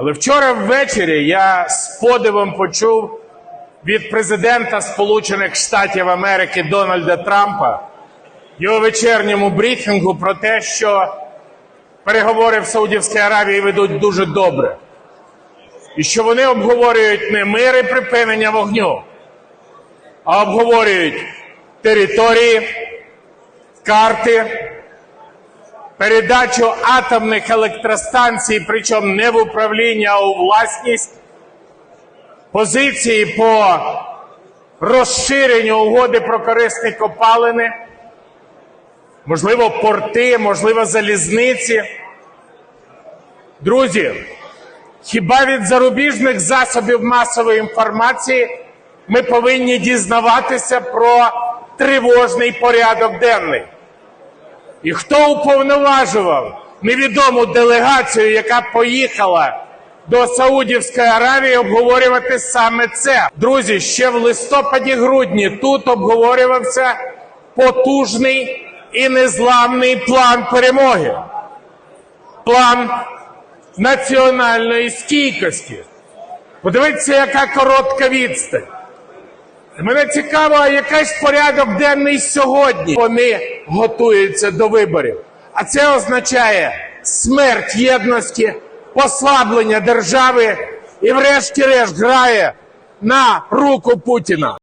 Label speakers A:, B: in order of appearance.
A: Але вчора ввечері я з подивом почув від президента Сполучених Штатів Америки Дональда Трампа його вечірньому брифінгу про те, що переговори в Саудівській Аравії ведуть дуже добре. І що вони обговорюють не мир і припинення вогню, а обговорюють території, карти, передачу атомних електростанцій, причому не в управління, а у власність, позиції по розширенню угоди про корисні копалини, можливо, порти, можливо, залізниці. Друзі, хіба від зарубіжних засобів масової інформації ми повинні дізнаватися про тривожний порядок денний? І хто уповноважував невідому делегацію, яка поїхала до Саудівської Аравії обговорювати саме це? Друзі, ще в листопаді-грудні тут обговорювався потужний і незламний план перемоги, план національної стійкості. Подивіться, яка коротка відстань. Мене цікаво, а якийсь порядок денний сьогодні. Вони готуються до виборів. А це означає смерть єдності, послаблення держави і, врешті-решт, грає на руку Путіна.